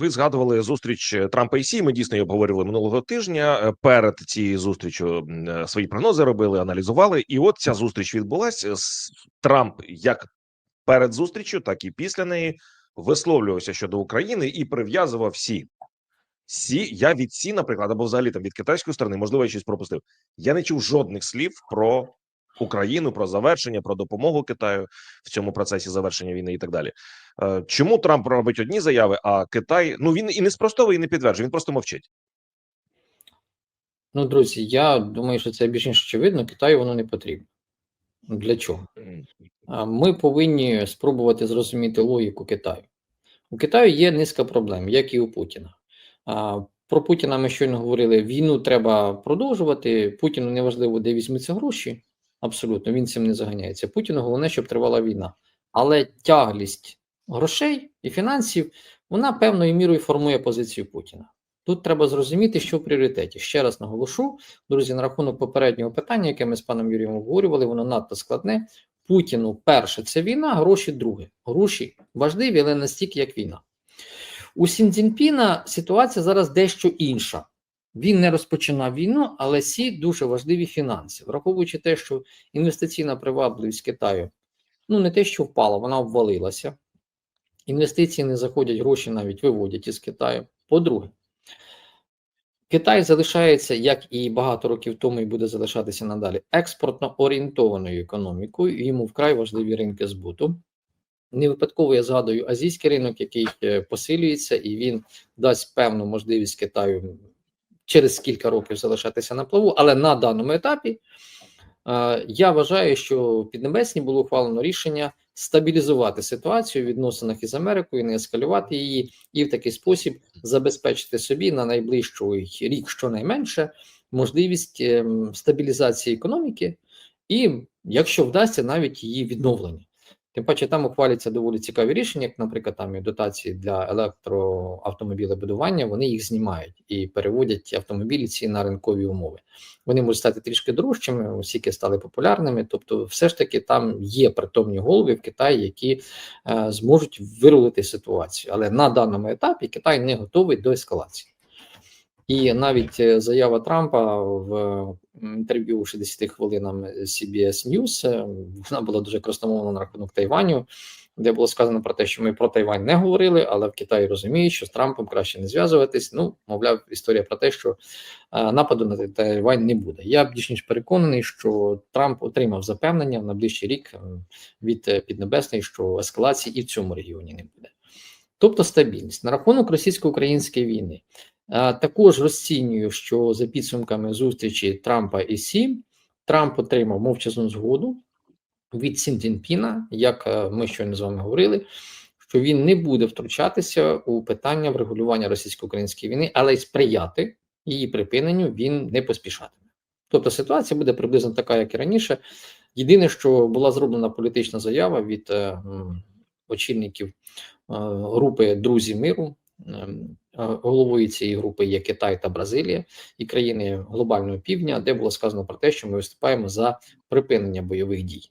ви згадували зустріч Трампа і Сі. Ми дійсно її обговорювали минулого тижня. Е, Перед цією зустрічю е, свої прогнози робили, аналізували. І от ця зустріч відбулася. Трамп як перед зустрічю, так і після неї висловлювався щодо України і прив'язував Сі. Сі, я від Сі, наприклад, або взагалі там від китайської сторони, можливо, я щось пропустив. Я не чув жодних слів про Україну, про завершення, про допомогу Китаю в цьому процесі завершення війни і так далі. Е, Чому Трамп робить одні заяви, а Китай ну він і не спростовує, і не підтверджує, він просто мовчить. Ну, друзі, я думаю, що це більш ніж очевидно, Китаю воно не потрібно. Для чого? Ми повинні спробувати зрозуміти логіку Китаю. У Китаю є низка проблем, як і у Путіна. Про Путіна ми щойно говорили: війну треба продовжувати. Путіну не важливо, де візьмуться гроші. Абсолютно, він цим не заганяється. Путіну головне, щоб тривала війна. Але тяглість грошей і фінансів вона певною мірою формує позицію Путіна. Тут треба зрозуміти, що в пріоритеті. Ще раз наголошу, друзі, на рахунок попереднього питання, яке ми з паном Юрієм обговорювали, воно надто складне. Путіну перше це війна, гроші друге. Гроші важливі, але настільки як війна. У Сінцзінпіна ситуація зараз дещо інша. Він не розпочинав війну, але сі дуже важливі фінанси, враховуючи те, що інвестиційна привабливість Китаю ну не те, що впала, вона обвалилася. Інвестиції не заходять, гроші навіть виводять із Китаю. По-друге, Китай залишається, як і багато років тому, і буде залишатися надалі, експортно орієнтованою економікою. Йому вкрай важливі ринки збуту. Не випадково я згадую азійський ринок, який е, посилюється, і він дасть певну можливість Китаю через кілька років залишатися на плаву. Але на даному етапі е, я вважаю, що в Піднебесні було ухвалено рішення стабілізувати ситуацію в відносинах із Америкою, не ескалювати її, і в такий спосіб забезпечити собі на найближчий рік щонайменше можливість ем, стабілізації економіки, і якщо вдасться, навіть її відновлення. Тим паче там ухваляться доволі цікаві рішення, як, наприклад, там і дотації для електроавтомобілебудування, вони їх знімають і переводять автомобілі ці на ринкові умови. Вони можуть стати трішки дорожчими, оскільки стали популярними. Тобто, все ж таки там є притомні голови в Китаї, які е, зможуть вирулити ситуацію. Але на даному етапі Китай не готовий до ескалації. І навіть е, заява Трампа в інтерв'ю 60 хвилинам CBS News, е, вона була дуже красномовна на рахунок Тайваню, де було сказано про те, що ми про Тайвань не говорили, але в Китаї розуміють, що з Трампом краще не зв'язуватись. Ну, мовляв, історія про те, що е, нападу на Тайвань не буде. Я більш ніж переконаний, що Трамп отримав запевнення в найближчий рік від Піднебесної, що ескалації і в цьому регіоні не буде. Тобто стабільність на рахунок російсько-української війни. Також розцінюю, що за підсумками зустрічі Трампа і Сі Трамп отримав мовчазну згоду від Сін Цзіньпіна, як е, ми щойно з вами говорили, що він не буде втручатися у питання врегулювання російсько-української війни, але й сприяти її припиненню він не поспішатиме. Тобто ситуація буде приблизно така, як і раніше. Єдине, що була зроблена політична заява від е, очільників е, групи Друзі миру. Ем, е, Головою цієї групи є Китай та Бразилія і країни глобального півдня, де було сказано про те, що ми виступаємо за припинення бойових дій.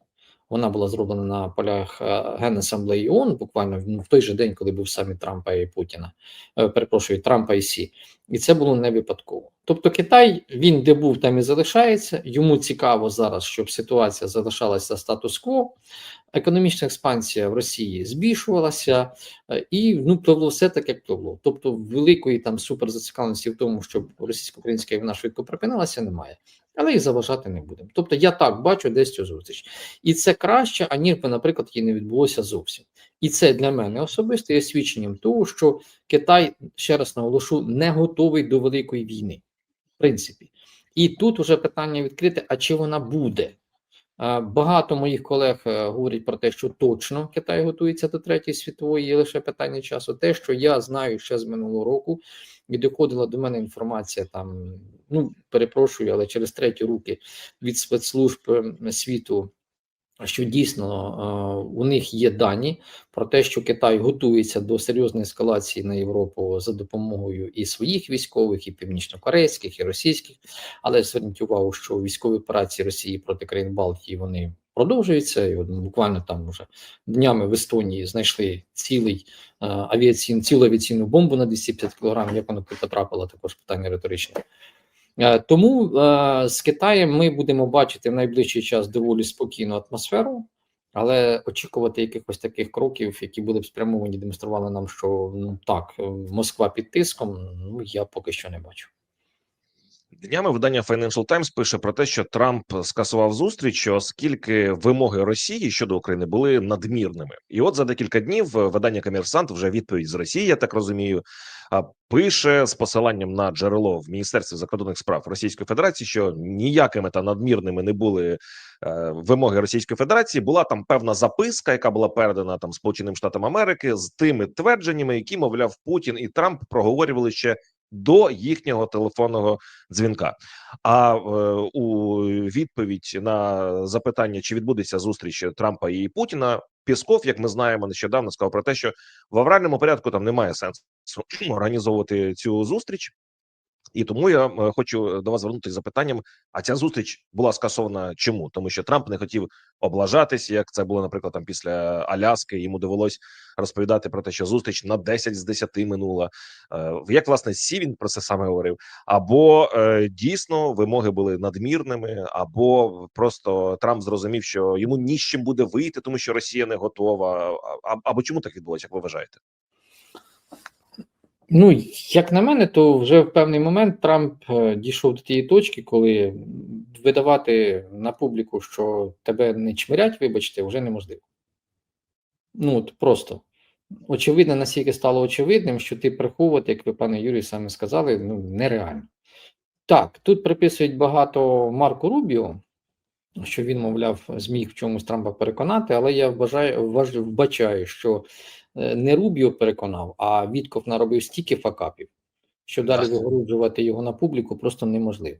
Вона була зроблена на полях е, Генасамблеї ООН, буквально ну, в той же день, коли був саміт Трампа і Путіна. Е, Перепрошую, Трампа і Сі. І це було не випадково. Тобто, Китай він де був, там і залишається. Йому цікаво зараз, щоб ситуація залишалася статус-кво. Економічна експансія в Росії збільшувалася, е, і ну пливло все так, як пливло. Тобто, великої там суперзацікавленості в тому, щоб російсько-українська війна швидко припинилася, немає. Але і заважати не будемо. Тобто, я так бачу десь цю зустріч, і це краще, аніж би, наприклад, її не відбулося зовсім. І це для мене особисто є свідченням того, що Китай ще раз наголошу не готовий до великої війни, в принципі. І тут вже питання відкрите: а чи вона буде? Багато моїх колег е, говорять про те, що точно Китай готується до третьої світової, є лише питання часу. Те, що я знаю ще з минулого року, і доходила до мене інформація там. Ну перепрошую, але через треті руки від спецслужб ем, світу. Що дійсно е, у них є дані про те, що Китай готується до серйозної ескалації на Європу за допомогою і своїх військових, і північнокорейських, і російських. Але зверніть увагу, що військові операції Росії проти країн Балтії вони продовжується. І буквально там вже днями в Естонії знайшли цілий е, авіаційну, цілу авіаційну бомбу на 250 кг, як вона потрапила, також питання риторичне. Е, Тому е, з Китаєм ми будемо бачити в найближчий час доволі спокійну атмосферу, але очікувати якихось таких кроків, які були б спрямовані, демонстрували нам, що ну так, е, Москва під тиском, ну я поки що не бачу. Днями видання Financial Times пише про те, що Трамп скасував зустріч, оскільки вимоги Росії щодо України були надмірними. І от за декілька днів видання Комерсант вже відповідь з Росії, я так розумію, пише з посиланням на джерело в Міністерстві закордонних справ Російської Федерації, що ніякими та надмірними не були е, вимоги Російської Федерації. Була там певна записка, яка була передана там Сполученим Штатам Америки з тими твердженнями, які мовляв Путін і Трамп проговорювали ще до їхнього телефонного дзвінка. А е, у відповідь на запитання, чи відбудеться зустріч Трампа і Путіна, Пісков, як ми знаємо, нещодавно сказав про те, що в авральному порядку там немає сенсу організовувати цю зустріч. І тому я е, хочу до вас звернутися запитанням: а ця зустріч була скасована чому? Тому що Трамп не хотів облажатись, як це було, наприклад, там після Аляски. Йому довелось розповідати про те, що зустріч на 10 з 10 минула. Е, Як власне Сі він про це саме говорив? Або е, дійсно вимоги були надмірними, або просто Трамп зрозумів, що йому ні з чим буде вийти, тому що Росія не готова. Або чому так відбулося, як ви вважаєте? Ну, як на мене, то вже в певний момент Трамп е, дійшов до тієї точки, коли видавати на публіку, що тебе не чмирять, вибачте, вже неможливо. Ну, от просто. Очевидно, наскільки стало очевидним, що ти приховувати, як ви, пане Юрій, самі сказали, ну, нереально. Так, тут приписують багато Марку Рубіо, що він, мовляв, зміг в чомусь Трампа переконати, але я вважаю, вваж- вбачаю, що не Рубіо переконав, а Вітков наробив стільки факапів, що далі вигороджувати його на публіку просто неможливо.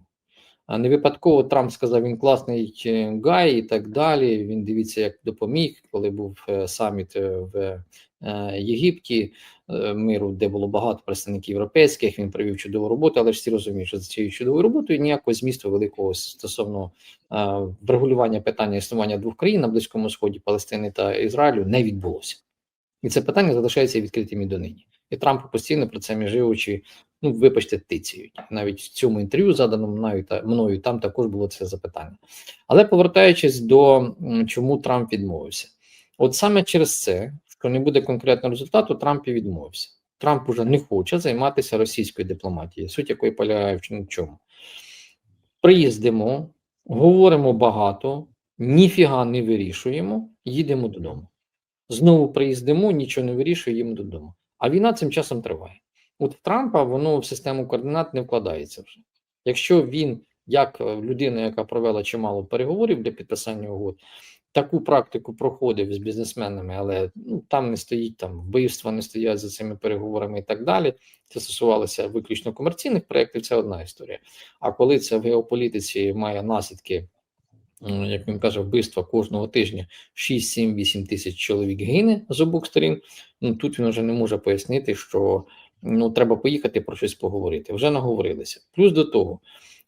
А не випадково Трамп сказав, він класний е, гай і так далі. Він дивіться, як допоміг, коли був е, саміт е, в е, Єгипті е, миру, де було багато представників європейських. Він провів чудову роботу, але ж всі розуміють, що за цією чудовою роботою ніякого змісту великого стосовно е, врегулювання питання існування двох країн на Близькому Сході, Палестини та Ізраїлю не відбулося. І це питання залишається відкритим і донині. І Трамп постійно про це між ну вибачте, тицяють. Навіть в цьому інтерв'ю, заданому мною та мною, там також було це запитання. Але повертаючись до чому Трамп відмовився, от саме через це, що не буде конкретного результату, Трамп і відмовився. Трамп уже не хоче займатися російською дипломатією, суть якої полягає в чому. Приїздимо, говоримо багато, ніфіга не вирішуємо, їдемо додому. Знову приїздимо, нічого не вирішуємо, їдемо додому. А війна цим часом триває. От в Трампа воно в систему координат не вкладається вже. Якщо він, як е, людина, яка провела чимало переговорів для підписання угод, таку практику проходив з бізнесменами, але ну, там не стоїть там вбивства, не стоять за цими переговорами і так далі. Це стосувалося виключно комерційних проєктів, це одна історія. А коли це в геополітиці має наслідки, як він каже, вбивства кожного тижня 6, 7, 8 тисяч чоловік гине з обох сторін. Ну тут він вже не може пояснити, що ну треба поїхати про щось поговорити. Вже наговорилися. Плюс до того,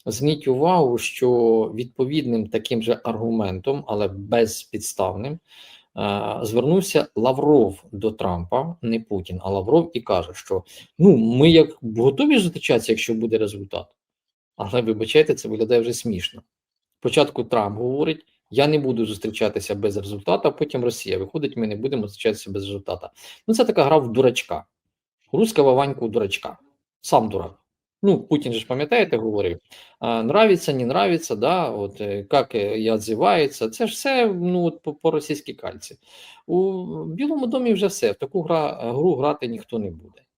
зверніть увагу, що відповідним таким же аргументом, але безпідставним, звернувся Лавров до Трампа, не Путін, а Лавров, і каже, що ну ми як готові зустрічатися, якщо буде результат. Але вибачайте, це виглядає вже смішно. Спочатку Трамп говорить: я не буду зустрічатися без результату, а потім Росія виходить, ми не будемо зустрічатися без результату. Ну, це така гра в дурачка. Русского Ваньку дурачка. Сам дурак. Ну, Путін же ж пам'ятаєте, говорив: нравиться, не нравится, да, от е, як е, і відзивається. Це ж все ну, по, по російській кальці. У Білому домі вже все. В таку гра, гру грати ніхто не буде.